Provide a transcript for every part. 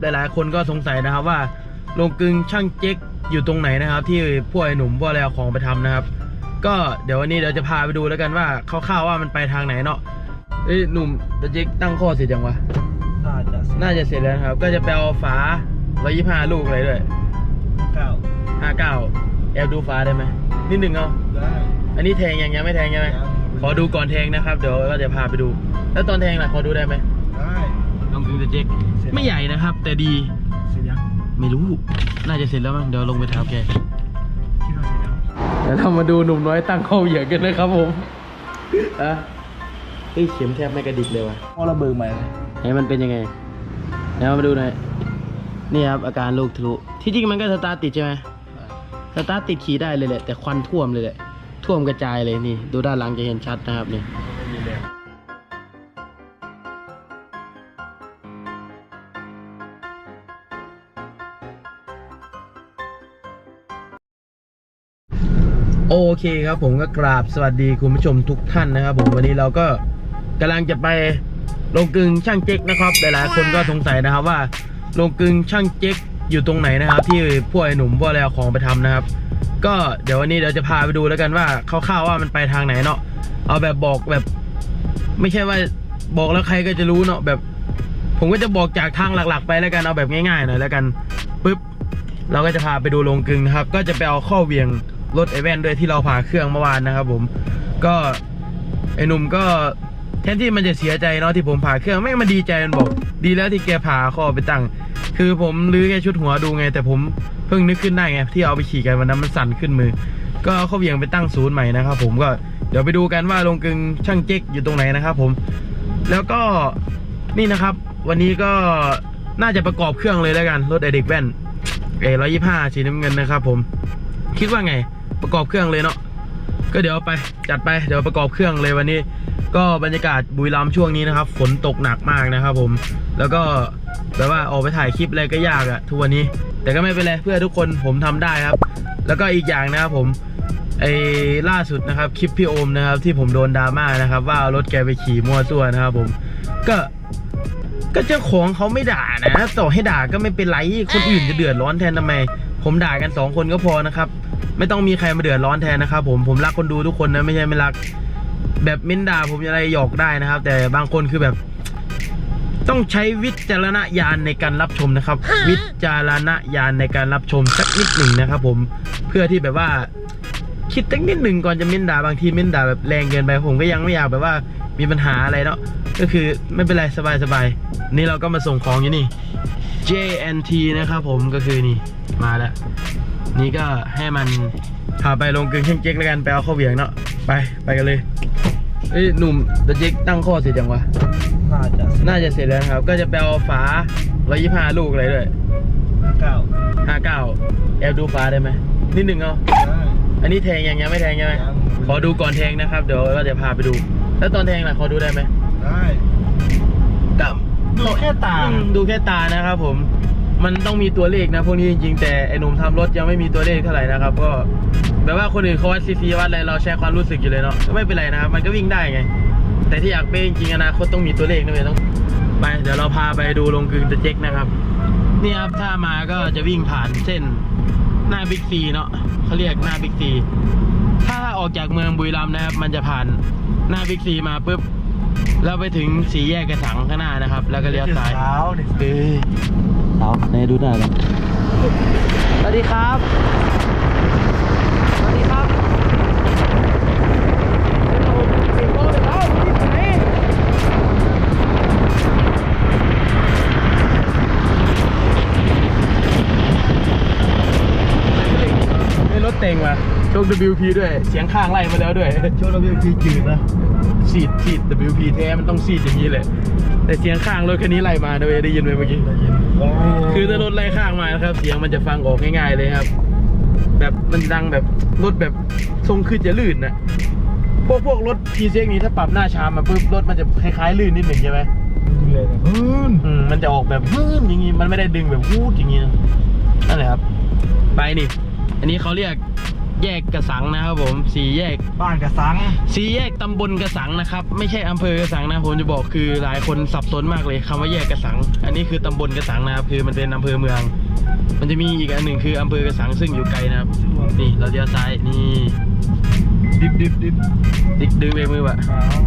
หลายๆ คนก็สงสัยนะครับว่าโรงกลึงช่างเจ๊กอยู่ตรงไหนนะครับ ที่พวกไอ้หนุ่มพวกอะไรเอาของไปทำนะครับ ก็เดี๋ยววันนี้เดี๋ยวจะพาไปดูแล้วกันว่าคร่าวๆว่ามันไปทางไหนเนาะเอ้ยหนุ่มตะเจ๊กตั้งข้อเสร็จยังวะน่าจะสิบน่าจะเสร็จแล้วนะครับ ก็จะไปเอาฝา125ลูกอะไรด้วยเก้า59แอบดูฝาได้ไหมนิดหนึ่งเอาได้อันนี้แทงยังยังไม่แทงใช่ไหมยังขอดูก่อนแทงนะครับ เดี๋ยวก็จะพาไปดู แล้วตอนแทงล่ะขอดูได้ไหม ได้ลองกึงตะเจ๊กไม่ใหญ่นะครับ แต่ดีเสร็จยังไม่รู้ น่าจะเสร็จแล้วมั้งเดี๋ยวลงไปถามแกคิดว่าเสร็จยังเดี๋ยวเรามาดูหนุ่มน้อยตั้งข้อเหยียดกันนะครับผมอะเฮ้ยเข็มแทบไม่กระดิกเลยว่ะพอระเบิดใหม่เลยไหนมันเป็นยังไงเดี๋ยวมาดูหน่อยนี่ครับอาการลูกทะลุที่จริงมันก็สตาร์ทติดใช่ไหมสตาร์ทติดขี่ได้เลยแหละแต่ควันท่วมเลยแหละท่วมกระจายเลยนี่ ดูด้านหลังจะเห็นชัดนะครับนี่ เคครับผมก็กราบสวัสดีคุณผู้ชมทุกท่านนะครับ ผมวันนี้เราก็กำลังจะไปลงกึงช่างเจ๊กนะครับ หลายๆคนก็สงสัยนะครับว่าลงกึงช่างเจ๊กอยู่ตรงไหนนะครับ ที่พวกไอ้หนุ่มพวกอะไรเอาของไปทำนะครับ ก็เดี๋ยววันนี้เดี๋ยวจะพาไปดูแล้วกันว่าคร่าวๆว่ามันไปทางไหนเนาะเอาแบบบอกแบบ ไม่ใช่ว่าบอกแล้วใครก็จะรู้เนาะแบบ ผมก็จะบอกจากทางหลัก ๆ ไปแล้วกันเอาแบบง่ายๆหน่อยแล้วกันปุ๊บเราก็จะพาไปดูโรงกึงนะครับ ก็จะไปเอาข้อเวียง รถไอแวนด้วยที่เราผ่าเครื่องเมื่อวานนะครับ ผมก็ไอหนุ่มก็แทนที่มันจะเสียใจเนาะที่ผมผ่าเครื่องไม่งมันดีใจมันบอก ดีแล้วที่แกผ่าข้อไปตั้ง คือผมลื้อแค่ชุดหัวดูไง แต่ผมเพิ่งนึกขึ้นได้ไงที่เอาไปขี่กันวันนั้นมันสั่นขึ้นมือ ก็เอาเหวียงไปตั้งศูนย์ใหม่นะครับ ผมก็เดี๋ยวไปดูกันว่าโรงกึงช่างเจ๊กอยู่ตรงไหนนะครับ ผม แล้วก็นี่นะครับ วันนี้ก็น่าจะประกอบเครื่องเลยแล้วกันรถไอเด็กแว่นเอร้อยยี่ห้าสีน้ำเงินนะครับ ผม คิดว่าไง ประกอบเครื่องเลยเนาะก็เดี๋ยวไปจัดไปเดี๋ยวประกอบเครื่องเลยวันนี้ ก็บรรยากาศบุรีรัมย์ช่วงนี้นะครับ ฝนตกหนักมากนะครับผม แล้วก็แบบว่าออกไปถ่ายคลิปอะไรก็ยากอะทุกวันนี้ แต่ก็ไม่เป็นไรเพื่อทุกคนผมทำได้ครับ แล้วก็อีกอย่างนะครับผมไอ้ล่าสุดนะครับคลิปพี่โอมนะครับ ที่ผมโดนดราม่านะครับ ว่ารถแกไปขี่มั่วซั่วนะครับผมก็ก็เจ้าของเขาไม่ด่านะต่อให้ด่าก็ไม่เป็นไรคนอื่นจะเดือดร้อนแทนทำไม ผมด่ากันสองคนก็พอนะครับ ไม่ต้องมีใครมาเดือดร้อนแทนนะครับผมผมรักคนดูทุกคนนะไม่ใช่ไม่รัก แบบเม้นด่าผมอะไรหยอกได้นะครับ แต่บางคนคือแบบ ต้องใช้วิจารณญาณในการรับชมนะครับ วิจารณญาณในการรับชมสักนิดหนึ่งนะครับ ผมเพื่อที่แบบว่า คิดตั้งนิดหนึ่งก่อนจะเม้นด่าบางทีเม้นด่าแบบแรงเกินไปผมก็ยังไม่อยากแบบว่ามีปัญหาอะไรเนาะก็คือไม่เป็นไรสบายสบายๆนี่เราก็มาส่งของอยู่นี่ JNT นะครับผมก็คือนี่มาแล้ว นี่ก็ให้มันพาไปลงกึ่งเช่งเจ๊กแล้วกันไปเอาข้าวเหวียงเนาะไปไปกันเลยเอ้ยหนุ่มตะเจ๊กตั้งข้อเสร็จยังวะน่าจะสิบน่าจะเสร็จแล้วนะครับ ก็จะไปเอาฝา125ลูกอะไรด้วยเก้า59แอบดูฝาได้ไหมนิดหนึ่งเอาได้อันนี้แทงยังยังไม่แทงใช่ไหมยังขอดูก่อนแทงนะครับ เดี๋ยวก็จะพาไปดู แล้วตอนแทงล่ะขอดูได้ไหมได้กับดูแค่ตาอืมดูแค่ตานะครับผม มันต้องมีตัวเลขนะพวกนี้จริงๆแต่ไอ้หนุ่มทำรถยังไม่มีตัวเลขเท่าไหร่นะครับ ก็แบบว่าคนอื่นเขาวัดซีซีวัดอะไรเราแชร์ความรู้สึกอยู่เลยเนาะก็ไม่เป็นไรนะครับ มันก็วิ่งได้ไง แต่ที่อยากเป็นจริงๆอนาคตต้องมีตัวเลขนะเว้ยต้องไปเดี๋ยวเราพาไปดูลงกึ่งตะเจ๊กนะครับนี่ครับถ้ามาก็จะวิ่งผ่านเส้นหน้าบิ๊กซีเนาะเขาเรียกหน้าบิ๊กซีถ้าออกจากเมืองบุรีรัมย์นะครับ มันจะผ่านหน้าบิ๊กซีมาปุ๊บแล้วไปถึงสี่แยกกระสังข้างหน้านะครับ แล้วก็เลี้ยวซ้ายเท้าเนี่ยเอ้ย เอาไหนดูหน้ากันสวัสดีครับ สวัสดีครับรถเต็งมาโชค WP ด้วย เสียงข้างไล่มาแล้วด้วยช่วงเราพี่พี่จืดนะซีดซีด WP แท้มันต้องซีดอย่างนี้เลย แต่เสียงข้างรถคันนี้ไล่มาด้วยได้ยินไหมเมื่อกี้คือถ้ารถไล่ข้างมานะครับ เสียงมันจะฟังออกง่ายๆเลยครับ แบบมันดังแบบรถแบบทรงขึ้นจะลื่นนะพวกพวกรถ p ีเนี้ถ้าปรับหน้าชามมาปุ๊บรถมันจะคล้ายๆลื่นนิดหนึ่งใช่ไหมเลยนะฮึ่นอืมมันจะออกแบบฮึ่มอย่างงี้มันไม่ได้ดึงแบบวูดอย่างงี้นะนั่นแหละครับ ไปนี่ อันนี้เขาเรียก แยกกระสังนะครับผมสี่แยก บ้านกระสังสี่แยกตำบลกระสังนะครับ ไม่ใช่อำเภอกระสังนะผมจะบอกคือหลายคนสับสนมากเลยคำว่าแยกกระสัง อันนี้คือตำบลกระสังนะครับคือมันเป็นอำเภอเมือง มันจะมีอีกอันหนึ่งคืออำเภอกระสังซึ่งอยู่ไกลนะครับ นี่เราเลี้ยวซ้ายนี่ดิบดิบดิบดิกดึงเบรกมือวะขาว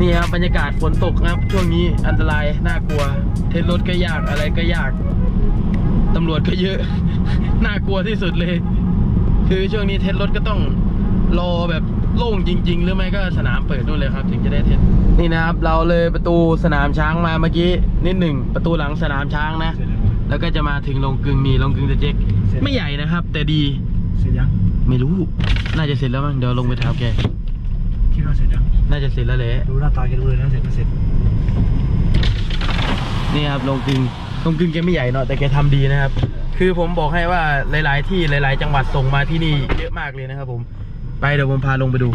นี่ครับบรรยากาศฝนตกนะครับ ช่วงนี้อันตรายน่ากลัว เทสรถก็ยากอะไรก็ยากตำรวจก็เยอะ น่ากลัวที่สุดเลย คือช่วงนี้เทสรถก็ต้องรอแบบโล่งจริง ๆ หรือไม่ก็สนามเปิดนู่นเลยครับ ถึงจะได้เทสนี่นะครับ เราเลยประตูสนามช้างมาเมื่อกี้นิดหนึ่งประตูหลังสนามช้างนะเสร็จแล้วแล้วก็จะมาถึงลงกึงนี่ลงกึงตะเจ๊กไม่ใหญ่นะครับ แต่ดีเสร็จยังไม่รู้ น่าจะเสร็จแล้วมั้งเดี๋ยวลงไปถามแกคิดว่าเสร็จยังน่าจะเสร็จแล้วแหละดูหน้าตาแกดูเลยนะเสร็จไม่เสร็จนี่ครับลงกึงลงกึงแกไม่ใหญ่เนาะแต่แกทำดีนะครับ คือผมบอกให้ว่าหลาย ๆ ที่หลาย ๆ จังหวัดส่งมาที่นี่เยอะมากเลยนะครับผมไปเดี๋ยวผมพาลงไปดู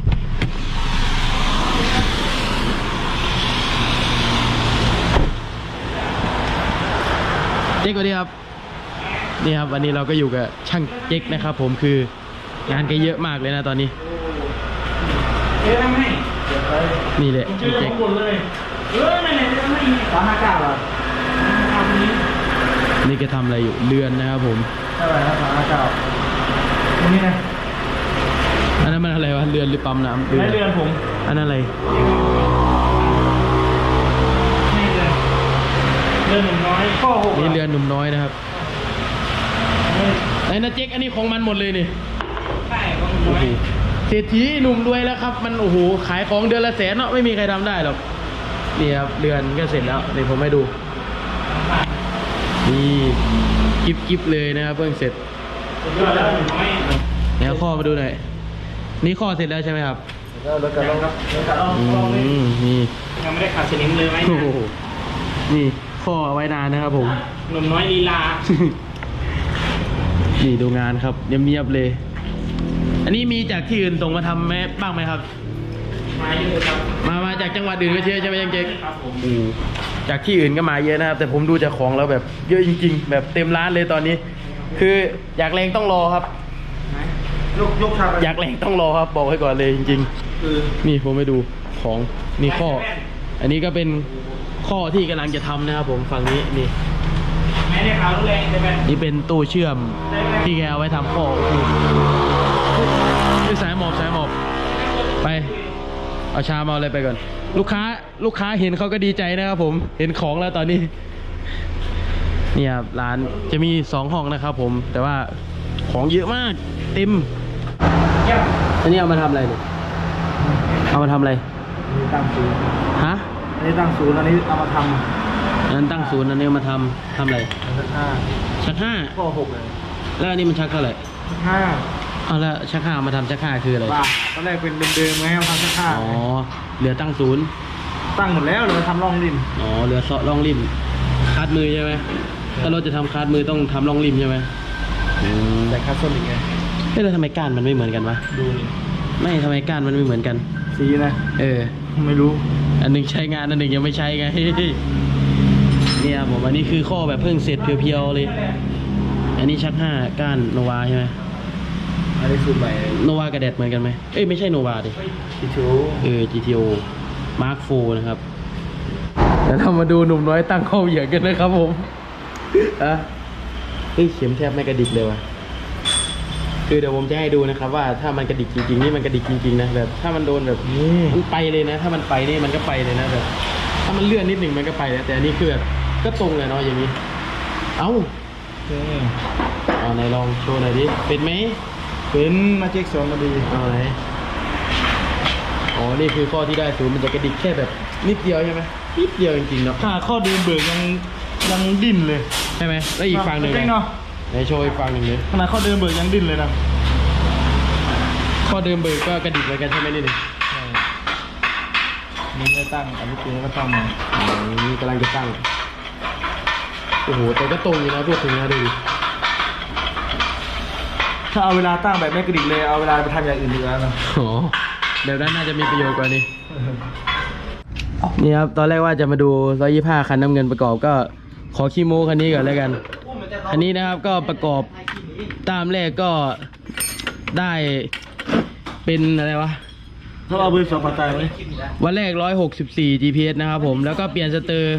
เจ๊กสวัสดีครับนี่ครับวันนี้เราก็อยู่กับช่างเจ๊กนะครับ ผมคืองานแกเยอะมากเลยนะตอนนี้นี่แหละเจ๊กเลยเออไม่ไหนจะไมสามห้าเก้าเหรอสามห้าเก้าคนนี้ นี่แกทำอะไรอยู่เรือนนะครับผมเท่าไหร่ครับสามห้าเก้าตรงนี้นะอันนั้นมันอะไรวะเรือนหรือปั๊มน้ำในเรือนผม อันนั้นอะไรในเรือนเรือนหนุ่มน้อยข้อหกนี่เรือนหนุ่มน้อยนะครับไอ้นะเจ๊กอันนี้ของมันหมดเลยนี่ใช่ของหนุ่มน้อยเศรษฐีหนุ่มรวยแล้วครับ มันโอ้โหขายของเดือนละแสนเนาะไม่มีใครทำได้หรอกนี่ครับเรือนก็เสร็จแล้วเดี๋ยวผมให้ดู นี่กิบกิบเลยนะครับเพิ่งเสร็จสุดยอดแล้วหนุ่มน้อยเดี๋ยวข้อมาดูหน่อยนี่ข้อเสร็จแล้วใช่ไหมครับแล้วแล้วกันลองครับเดี๋ยวจะลองอืลองเลยมนี่ยังไม่ได้ขาดสนิมเลยไหมโอ้โหนี่ข้อเอาไว้นานนะครับผมหนุ่มน้อยลีลา นี่ดูงานครับเงียบๆเลย อันนี้มีจากที่อื่นส่งมาทำไหมบ้างไหมครับ มาเยอะครับ มามาจากจังหวัดอื่นก็เยอะใช่ไหมยังเจ๊กครับผมอืม จากที่อื่นก็มาเยอะนะครับ แต่ผมดูจากของแล้วแบบเยอะจริง ๆ แบบเต็มร้านเลยตอนนี้ คืออยากแรงต้องรอครับยกยกชาไปอยากแรงต้องรอครับ บอกไว้ก่อนเลยจริง คือๆ นี่ผมไปดูของนี่ข้อ อันนี้ก็เป็นข้อที่กำลังจะทำนะครับผมฝั่งนี้นี่ แม่ได้ข่าวรุนแรงใช่ไหมนี่เป็นตู้เชื่อมที่แกเอาไว้ทำข้อโอ้โหนี่สายหมอบสายหมอบไป เอาชามเอาอะไรไปก่อน ลูกค้า ลูกค้าเห็นเขาก็ดีใจนะครับผมเห็นของแล้วตอนนี้เนี่ยครับร้านจะมีสองห้องนะครับผม แต่ว่าของเยอะมากเต็มเยี่ยมอันนี้เอามาทำอะไรเนี่ยเอามาทำอะไรอันนี้ตั้งศูนย์ฮะอันนี้ตั้งศูนย์อันนี้เอามาทอันนั้นตั้งศูนย์อันนี้เอามาทำทำอะไรำอันนั้นห้าชักห้าข้อหกเลยแล้วอันนี้มันชักเท่าไหร่ห้าเอาแล้วชักห้าเอามาทำชักห้าคืออะไรบ้าตอนแรกเป็นเดิมๆไงเอาทำแค่ห้าอ๋อเหลือตั้งศูนย์ ตั้งหมดแล้วเลยทำร่องริมอ๋อเหลือเซาะร่องริมคาดมือใช่ไหมถ้าเราจะทำคาดมือต้องทำร่องริมใช่ไหมอืมแต่คัสโซลิกไงเฮ้ยแล้วทำไมก้านมันไม่เหมือนกันวะดูนี่ไม่ทำไมก้านมันไม่เหมือนกัน สีนะ เออ ไม่รู้ อันหนึงใช้งานอันหนึ่งยังไม่ใช้ไง เนี่ยผมอันนี้คือข้อแบบเพิ่งเสร็จเพียวๆเลย อันนี้ชักห้าก้านโนวาใช่ไหมอันนี้สูตรใหม่โนวากับแดดเหมือนกันไหมเอ้ยไม่ใช่โนวาดิที่ชู เออ GTO Mark IV นะครับเดี๋ยวเรามาดูหนุ่มน้อยตั้งข้อเหยียดกันนะครับผมอะเฮ้ยเข็มแทบไม่กระดิกเลยว่ะคือเดี๋ยวผมจะให้ดูนะครับ ว่าถ้ามันกระดิกจริงๆนี่มันกระดิกจริงๆนะแบบถ้ามันโดนแบบนี่มันไปเลยนะ ถ้ามันไปนี่มันก็ไปเลยนะแบบถ้ามันเลื่อนนิดหนึ่งมันก็ไปแล้วแต่อันนี้คือแบบก็ตรงเลยเนาะอย่างนี้ เอ้านี่เอาไหนลองโชว์หน่อยดิเป็นไหมเป็นมาเช็คสองมาดีเอาไหนอ๋อ นี่คือข้อที่ได้ศูนย์มันจะกระดิกแค่แบบนิดเดียวใช่ไหมนิดเดียวจริงๆเนาะ ถ้าข้อเดิมเบิกยังยังดิ้นเลยใช่ไหมแล้วอีกฝั่งหนึ่งเจ๊งอะเนาะไหนโชว์อีกฝั่งหนึ่งเลยขนาดข้อเดิมเบิกยังดิ้นเลยนะข้อเดิมเบิกก็กระดิกเหมือนกันใช่ไหมนี่หนึ่งนี่ไม่ตั้งอันนี้คือก็ตั้งมานี่กำลังจะตั้งโอ้โหแต่ก็ตรงอยู่นะพูดถึงนะดูดิถ้าเอาเวลาตั้งแบบไม่กระดิกเลยเอาเวลาไปทำอย่างอื่นดีกว่านะอ๋อ แบบนั้นน่าจะมีประโยชน์กว่านี้นี่ครับตอนแรกว่าจะมาดู125คันน้ำเงินประกอบก็ขอขี้โม้คันนี้ก่อนแล้วกัน คันนี้นะครับก็ประกอบตามแรกก็ได้เป็นอะไรวะถ้าเอาเบอร์สองมาตายไหมวันแรก 164 GPS นะครับผมแล้วก็เปลี่ยนสเตอร์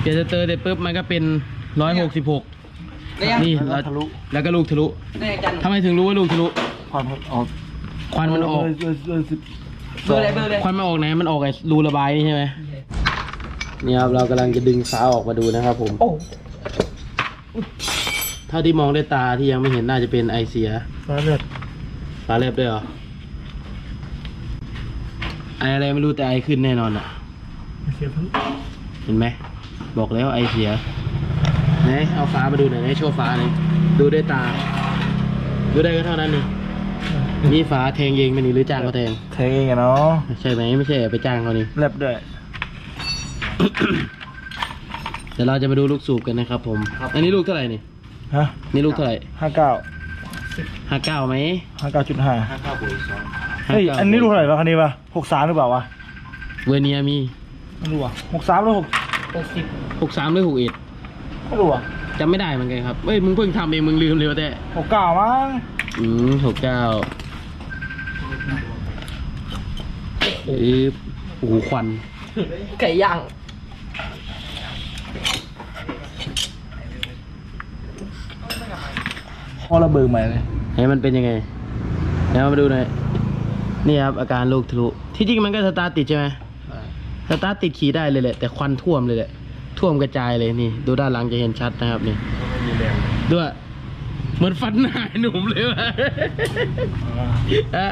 เปลี่ยนสเตอร์เสร็จปุ๊บมันก็เป็น 166ได้ยังนี่แล้วแล้วทะลุแล้วก็ลูกทะลุได้จันทำไมถึงรู้ว่าลูกทะลุความออก ควันมันออกเบอร์เบอร์สิบเบอร์อะไรเบอร์เลยควันมันออกไหนมันออกไอ้รูระบายนี่ใช่ไหมนี่ครับเรากำลังจะดึงฝาออกมาดูนะครับผม โอ้เท่าที่มองด้วยตาที่ยังไม่เห็นน่าจะเป็นไอเสียมาเลือดฝาแลบด้วยเหรอ ไออะไรไม่รู้แต่ไอขึ้นแน่นอนอะเสียพันเห็นไหม บอกแล้วไอเสียไหนเอาฟ้ามาดูหน่อยไหนโชว์ฟ้าหน่อยดูด้วยตา ดูได้ก็เท่านั้นนี่ นี่ฟ้าแทงเองไหมนี่หรือจ้างเขาแทงแทงเองอะเนาะใช่ไหมไม่ใช่ไปจ้างเขานี่แลบด้วยเดี๋ยวเราจะมาดูลูกสูบกันนะครับผม อันนี้ลูกเท่าไหร่นี่ฮะนี่ลูกเท่าไหร่ห้าเก้าห้าเก้าไหมห้าเก้าจุดห้าห้าเฮ้ยเก้าอันนี้ลูกเท่าไหร่วะคันนี้วะหกสามหรือเปล่าวะเวอร์เนียมีไม่รู้วะหกสามหรือหกหกสิบหกสามหรือหกเอ็ดไม่รู้วะจำไม่ได้เหมือนกันครับเอ้ยมึงเพิ่งทำเองมึงลืมเลยว่าแต่หกเก้ามั้งอืมหกเก้า เอ๊ะโอ้โหควันไก่ย่างพอระเบิดใหม่เลยให้มันเป็นยังไงแล้วมาดูหน่อยนี่ครับอาการลูกทะลุที่จริงมันก็สตาร์ทติดใช่ไหมสตาร์ทติดขี่ได้เลยแหละแต่ควันท่วมเลยแหละท่วมกระจายเลยนี่ ดูด้านหลังจะเห็นชัดนะครับนี่ด้วยเห มือนฟันหน้าไอ้หนุ่มเลยว่ะอะ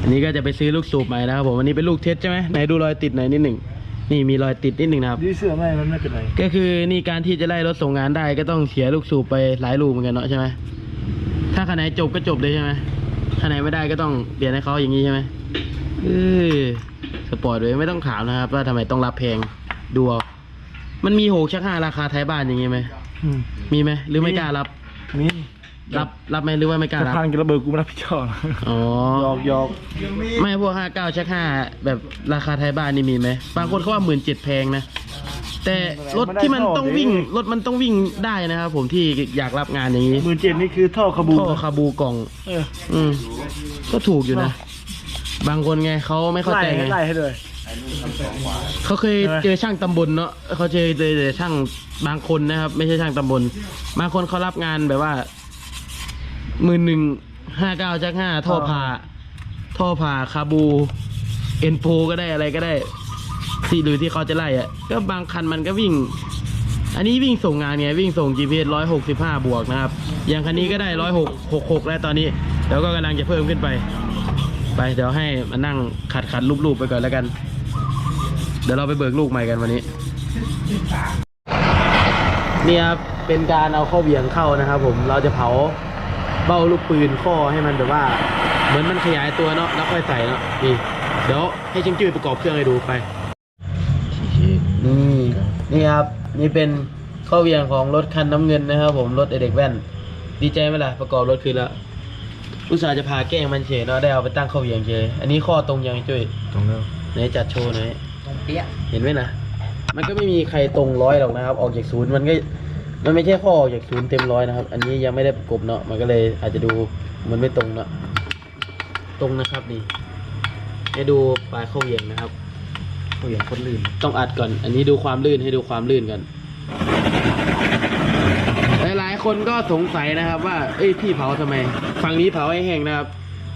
อันนี้ก็จะไปซื้อลูกสูบใหม่นะครับผมอันนี้เป็นลูกเทสใช่ไหมไหนดูรอยติดหน่อยนิดหนึ่งนี่มีรอยติดนิดหนึ่งนะครับดีเสื้อไม่มันไม่เป็นไรก็คือนี่การที่จะไล่รถส่งงานได้ก็ต้องเสียลูกสูบไปหลายลูกเหมือนกันเนาะใช่ไหมถ้าคันไหนจบก็จบเลยใช่ไหมคันไหนไม่ได้ก็ต้องเปลี่ยนให้เขาอย่างนี้ใช่ไหมเออสปอร์ตเลยไม่ต้องถามนะครับ ว่าทำไมต้องรับแพงดูเอามันมีหกชักห้าราคาไทยบ้านอย่างงี้ไหมอืมมีไหมหรือไม่กล้ารับ มีรับรับไหมหรือว่าไม่กล้าสะรับพานกินระเบิดกูไม่รับผิดชอบนะอ๋อ หยอกหยอกไม่พวกห้าเก้าชักห้าแบบราคาไทยบ้านนี่มีไหมบางคนเขาว่าหมื่นเจ็ดแพงนะ แต่รถที่มันต้องวิ่ง รถมันต้องวิ่งได้นะครับผมที่อยากรับงานอย่างนี้หมื่นเจ็ดนี่คือท่อขบูท่อคาบูกล่อง เอออืมก็ถูกอยู่นะ บางคนไงเขาไม่เข้าไล่ใจไงให้ไล่ให้เลย เขาเคยใช่ไหมเจอช่างตำบลเนาะเขาเจอเจอแต่ช่างบางคนนะครับ ไม่ใช่ช่างตำบลบางคนเขารับงานแบบว่าหมื่นหนึ่งห้าเก้าจักห้าท่อผ่าท่อผ่าคาบู เอ็นโพก็ได้อะไรก็ได้ ที่หรือที่เขาจะไล่อะก็บางคันมันก็วิ่ง อันนี้วิ่งส่งงานไงวิ่งส่ง GPS ร้อยหกสิบห้าบวกนะครับ อย่างคันนี้ก็ได้ร้อยหกหกหกแล้วตอนนี้เดี๋ยวก็กำลังจะเพิ่มขึ้นไป ไปเดี๋ยวให้มานั่งขัดขัดรูปๆไปก่อนแล้วกัน เดี๋ยวเราไปเบิกลูกใหม่กันวันนี้ นี่ครับเป็นการเอาข้อเบี่ยงเข้านะครับ ผมเราจะเผาเบ้าลูกปืนข้อให้มันแบบว่า เหมือนมันขยายตัวเนาะแล้วค่อยใส่เนาะนี่เดี๋ยวให้ชิงจื้อประกอบเครื่องให้ดูไปนี่นี่ครับนี่เป็นข้อเบี่ยงของรถคันน้ำเงินนะครับ ผมรถเด็กแว่น ดีใจไหมล่ะประกอบรถคืนแล้วอุตส่าห์จะพาแกล้งมันเฉยเนาะได้เอาไปตั้งข้อเบี่ยงเฉยอันนี้ข้อตรงยังไงจุ้ยตรงแล้วไหนจัดโชว์หน่อย ตรงเปี้ยเห็นไหมนะมันก็ไม่มีใครตรงร้อยหรอกนะครับ ออกจากศูนย์มันก็มันไม่ใช่ข้อออกจากศูนย์เต็มร้อยนะครับ อันนี้ยังไม่ได้ประกบเนาะมันก็เลยอาจจะดูมันไม่ตรงเนาะตรงนะครับนี่ให้ดูปลายเข้าเหวี่ยงนะครับเข้าเหวี่ยงคนลื่น ต้องอัดก่อน อันนี้ดูความลื่นให้ดูความลื่นก่อนหลายๆคนก็สงสัยนะครับ ว่าเอ้ยพี่เผาทำไมฝั่งนี้เผาให้แห้งนะครับ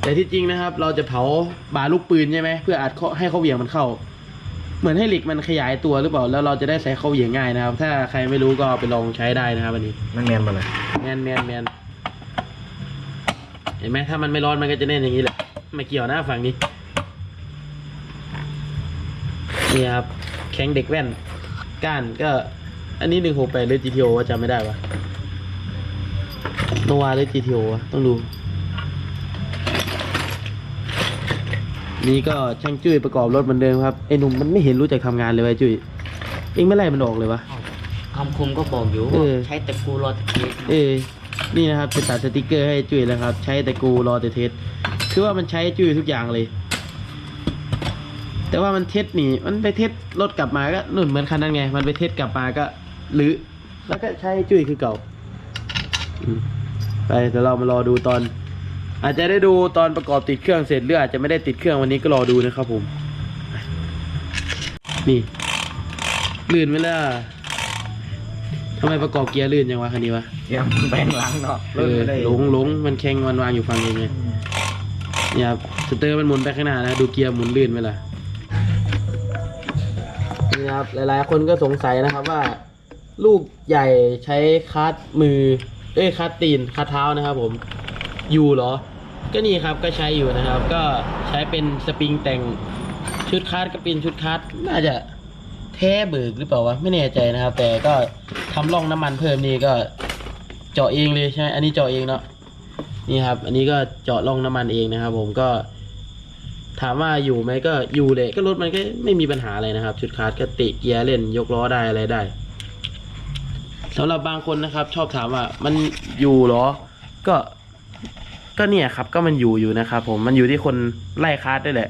แต่ที่จริงนะครับ เราจะเผาบาลูกปืนใช่ไหมเพื่ออัดเข้าให้เข้าเหวี่ยงมันเข้า เหมือนให้เหล็กมันขยายตัวหรือเปล่า แล้วเราจะได้ใส่เข้าเหวี่ยงง่ายนะครับ ถ้าใครไม่รู้ก็เอาไปลองใช้ได้นะครับวันนี้นั่นแมนมาเลยแมนแมนแมนเห็นไหมถ้ามันไม่ร้อนมันก็จะแน่นอย่างนี้แหละไม่เกี่ยวนะฝั่งนี้นี่ครับแข้งเด็กแว่น ก้านก็ อันนี้หนึ่งหกแปดหรือ GTO ว่าจำไม่ได้วะโนวาหรือ GTO วะต้องดู นี่ก็ช่างจุ้ยประกอบรถเหมือนเดิมครับไอ้หนุ่มมันไม่เห็นรู้จักทำงานเลยว่ะจุ้ยเองไม่ไล่มันออกเลยวะ คำคมก็บอกอยู่เออ ใช้ตะกูรอตะเกียบเออ นี่นะครับจะตัดสติกเกอร์ให้จุ้ยแล้วครับ ใช้แต่กูรอแต่เทสคือว่ามันใช้จุ้ยทุกอย่างเลย แต่ว่ามันเทสหนีมันไปเทสรถกลับมาก็นุ่นเหมือนคันนั้นไง มันไปเทสกลับมาก็หรือแล้วก็ใช้จุ้ยคือเก่าอืมไปเดี๋ยวเรามารอดูตอน อาจจะได้ดูตอนประกอบติดเครื่องเสร็จหรืออาจจะไม่ได้ติดเครื่องวันนี้ก็รอดูนะครับผม นี่ลื่นไหมล่ะทำไมประกอบเกียร์ลื่นจังวะคันนี้วะเดี๋ยวแบ่งหลังเนาะเออหลงหลงมันแข็งมันวางอยู่ฝั่งนี้ไงเนี่ยครับสเตอร์มันหมุนไปข้างหน้านะดูเกียร์หมุนลื่นไหมล่ะนี่นะครับหลายๆ คนก็สงสัยนะครับว่า ลูกใหญ่ใช้คัดมือเอ้ยคัดตีนคัดเท้านะครับผม อยู่เหรอ ก็นี่ครับก็ใช้อยู่นะครับ ก็ใช้เป็นสปริงแต่งชุดคัดก็เป็นชุดคัดน่าจะแท้เบิกหรือเปล่าวะไม่แน่ใจนะครับ แต่ก็ทำร่องน้ำมันเพิ่มนี่ก็เจาะเองเลยใช่ไหมอันนี้เจาะเองเนาะนี่ครับ อันนี้ก็เจาะร่องน้ำมันเองนะครับ ผมก็ ถามว่าอยู่ไหมก็อยู่เลย ก็รถมันก็ไม่มีปัญหาอะไรนะครับ ชุดคัดก็เตะเกียร์เล่นยกล้อได้อะไรได้สำหรับบางคนนะครับ ชอบถามว่ามันอยู่เหรอ ก็ ก็เนี่ยครับก็มันอยู่อยู่นะครับผมมันอยู่ที่คนไล่คัดด้วยแหละ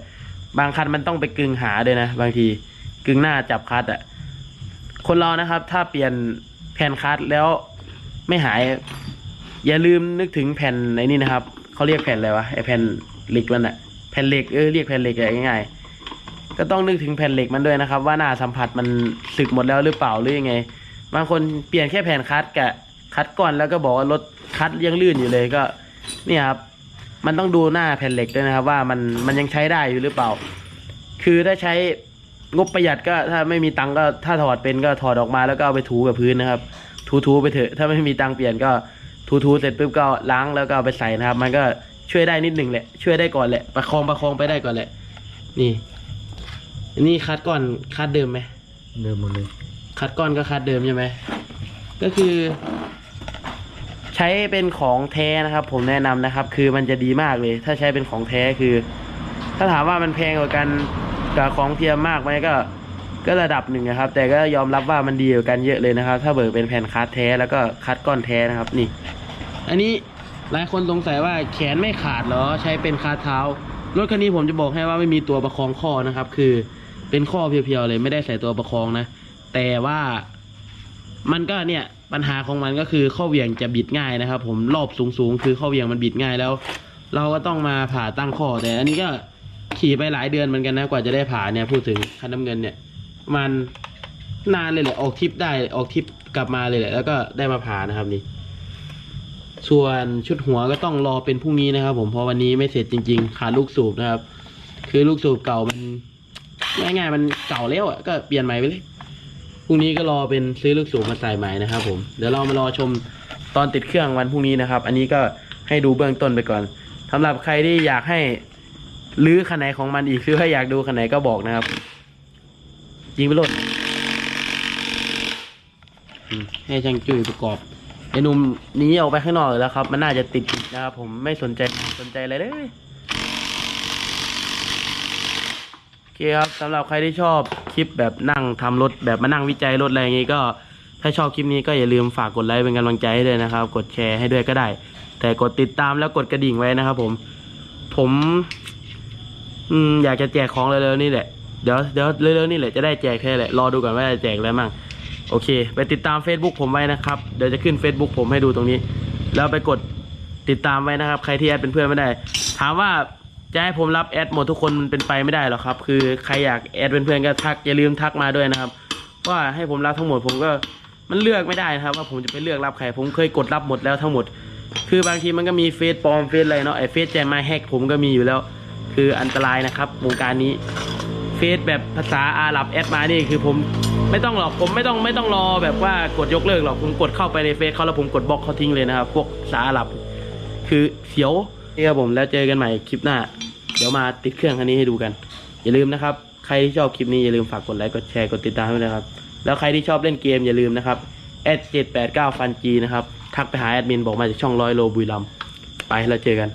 บางคันมันต้องไปกึงหาด้วยนะ บางทีกึงหน้าจับคัดอะคนเรานะครับ ถ้าเปลี่ยนแผ่นคัดแล้วไม่หาย อย่าลืมนึกถึงแผ่นไอ้นี่นะครับเขาเรียกแผ่นอะไรวะไอแผ่นเหล็กมันอะแผ่นเหล็กเออเรียกแผ่นเหล็กอะไรง่ายๆก็ต้องนึกถึงแผ่นเหล็กมันด้วยนะครับ ว่าหน้าสัมผัสมันสึกหมดแล้วหรือเปล่าหรือยังไง บางคนเปลี่ยนแค่แผ่นคัดกะคัดก่อนแล้วก็บอกว่ารถคัดยังลื่นอยู่เลยก็ เนี่ยครับ มันต้องดูหน้าแผ่นเหล็กด้วยนะครับ ว่ามันมันยังใช้ได้อยู่หรือเปล่า คือถ้าใช้งบประหยัดก็ถ้าไม่มีตังค์ก็ถ้าถอดเป็นก็ถอดออกมาแล้วก็เอาไปถูกับพื้นนะครับ ถูๆไปเถอะ ถ้าไม่มีตังค์เปลี่ยนก็ถูๆเสร็จปุ๊บก็ล้างแล้วก็เอาไปใส่นะครับ มันก็ช่วยได้นิดหนึ่งแหละ ช่วยได้ก่อนแหละ ประคองประคองไปได้ก่อนแหละ นี่อันนี้คัดก่อนคัดเดิมไหมเดิมหมดเลยคัดก้อนก็คัดเดิมใช่ไหมก็คือ ใช้เป็นของแท้นะครับ ผมแนะนำนะครับ คือมันจะดีมากเลย ถ้าใช้เป็นของแท้คือ ถ้าถามว่ามันแพงกว่ากันกับของเทียมมากไหมก็ ก็ระดับหนึ่งนะครับ แต่ก็ยอมรับว่ามันดีกว่ากันเยอะเลยนะครับ ถ้าเบิกเป็นแผ่นคัดแท้แล้วก็คัดก้อนแท้นะครับนี่ อันนี้หลายคนสงสัยว่าแขนไม่ขาดเหรอใช้เป็นคาเท้ารถคันนี้ผมจะบอกให้ว่าไม่มีตัวประคองข้อนะครับ คือเป็นข้อเพียวๆเลยไม่ได้ใส่ตัวประคองนะ แต่ว่ามันก็เนี่ย ปัญหาของมันก็คือข้อเหวี่ยงจะบิดง่ายนะครับ ผมรอบสูงๆ คือข้อเหวี่ยงมันบิดง่ายแล้ว เราก็ต้องมาผ่าตั้งข้อแต่อันนี้ก็ขี่ไปหลายเดือนเหมือนกันนะกว่าจะได้ผ่าเนี่ยพูดถึงคันน้ำเงินเนี่ย มันนานเลยแหละออกทริปได้ออกทริปกลับมาเลยแหละแล้วก็ได้มาผ่านะครับนี่ส่วนชุดหัวก็ต้องรอเป็นพรุ่งนี้นะครับ ผมเพราะวันนี้ไม่เสร็จจริง ๆ ขาดลูกสูบนะครับ คือลูกสูบเก่ามันง่ายๆมันเก่าแล้วอะก็เปลี่ยนใหม่ไปเลย พรุ่งนี้ก็รอเป็นซื้อลูกสูบมาใส่ใหม่นะครับ ผม เดี๋ยวเรามารอชมตอนติดเครื่องวันพรุ่งนี้นะครับ อันนี้ก็ให้ดูเบื้องต้นไปก่อนสำหรับใครที่อยากให้ลื้อคันไหนของมันอีกหรือว่าอยากดูคันไหนก็บอกนะครับ ยิงไปโลดให้ช่างจุ้ยประกอบไอ้นุ่มนี้ออกไปข้างนอกแล้วครับ มันน่าจะติดนะครับ ผมไม่สนใจสนใจอะไรเลยโอ เคครับสำหรับใครที่ชอบคลิปแบบนั่งทำรถแบบมานั่งวิจัยรถอะไรอย่างงี้ก็ ถ้าชอบคลิปนี้ก็อย่าลืมฝากกดไลค์เป็นกำลังใจให้ด้วยนะครับ กดแชร์ให้ด้วยก็ได้ แต่กดติดตามแล้วกดกระดิ่งไว้นะครับ ผม ผมอืมอยากจะแจกของเร็วๆนี่แหละเดี๋ยวเดี๋ยวเร็วๆนี่แหละจะได้แจกแค่แหละรอดูก่อนว่าจะแจกอะไรมั่งโอเค ไปติดตาม Facebook ผมไว้นะครับเดี๋ยวจะขึ้น Facebook ผมให้ดูตรงนี้ แล้วไปกดติดตามไว้นะครับ ใครที่แอดเป็นเพื่อนไม่ได้ ถามว่า จะให้ผมรับแอดหมดทุกคนมันเป็นไปไม่ได้หรอกครับ คือใครอยากแอดเป็นเพื่อนก็ทักอย่าลืมทักมาด้วยนะครับว่าให้ผมรับทั้งหมดผมก็มันเลือกไม่ได้นะครับ ว่าผมจะไปเลือกรับใครผมเคยกดรับหมดแล้วทั้งหมด คือบางทีมันก็มีเฟซปลอมเฟซอะไรเนาะไอเฟซแจมมาแฮกผมก็มีอยู่แล้ว คืออันตรายนะครับวงการนี้เฟซแบบภาษาอาหรับแอดมานี่คือผมไม่ต้องหรอกผมไม่ต้องไม่ต้องรอแบบว่ากดยกเลิกหรอกผมกดเข้าไปในเฟซเขาแล้วผมกดบล็อกเขาทิ้งเลยนะครับ พวกภาษาอาหรับ คือเสียว นี่ครับผมแล้วเจอกันใหม่คลิปหน้า เดี๋ยวมาติดเครื่องคันนี้ให้ดูกัน อย่าลืมนะครับ ใครที่ชอบคลิปนี้อย่าลืมฝากกดไลค์ กดแชร์ กดติดตามด้วยนะครับ แล้วใครที่ชอบเล่นเกมอย่าลืมนะครับแอดเจ็ดแปดเก้าฟันจีนะครับ ทักไปหาแอดมินบอกมาจากช่องร้อยโลบุยลำไปแล้วเจอกัน